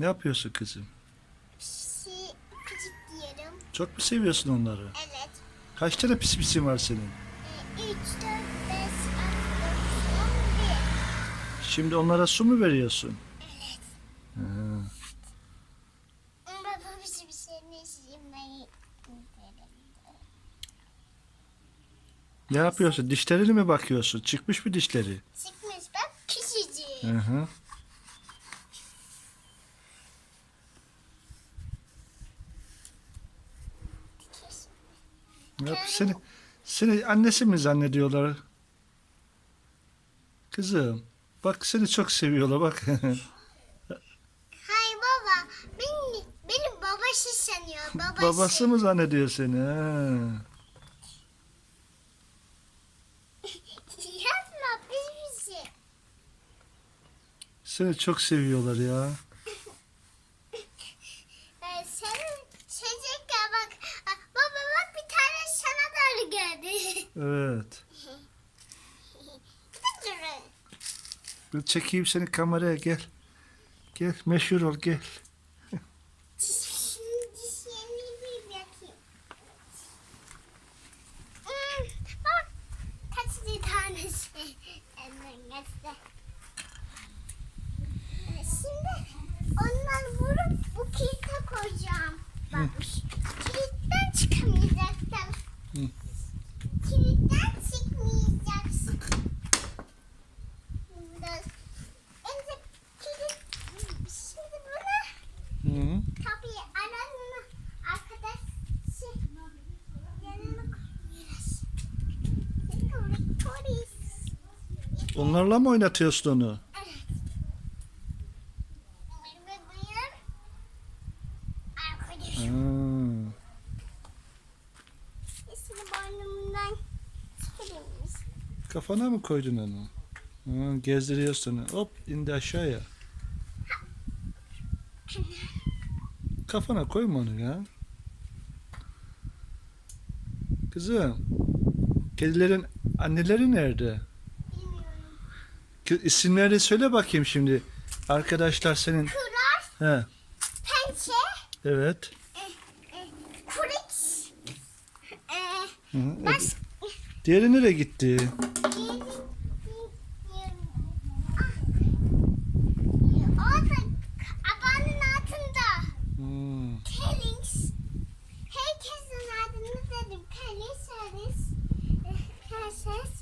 Ne yapıyorsun kızım? Pisi küçük diyorum. Çok mu seviyorsun onları? Evet. Kaç tane pis pisin var senin? E, 3, 4, 5, 6, 9, 11. Şimdi onlara su mu veriyorsun? Evet. Ha. Baba bizim seni silmeyi Ne yapıyorsun? Dişlerine mi bakıyorsun? Çıkmış mı dişleri? Çıkmış bak küçücük. Hı hı. Ne yap- Seni, seni annesi mi zannediyorlar? Kızım, bak seni çok seviyorlar bak. Hay baba, beni, benim babası sanıyor. Babası. Babası mı zannediyor seni? Ha. Yapma biz bizi. Seni çok seviyorlar ya. Ee, senin çocuklar bak. Aa, Baba bak bir tane sana doğru geldi. Evet. Bir çekeyim seni kameraya gel. Gel meşhur ol gel. Şimdi onları vurup bu kilite koyacağım. Bak Hı -hı. Kapıyı aranını arkadaş şey yanına koyuyoruz. Polis. Onlarla mı oynatıyorsun onu? Ha. Boynumdan çıkarıyoruz. Kafana mı koydun onu? Ha, gezdiriyorsun. Hop indi aşağıya. Kafana koyma onu ya. Kızım. Kedilerin anneleri nerede? Bilmiyorum. İsimlerini söyle bakayım şimdi. Arkadaşlar senin. Kurar, He, pençe, evet. e, e, kurik, e, Hı -hı. baş, Diğeri nereye gitti? Kalix. Herkesin adını dedim. Kalix, Kalix, Kalix.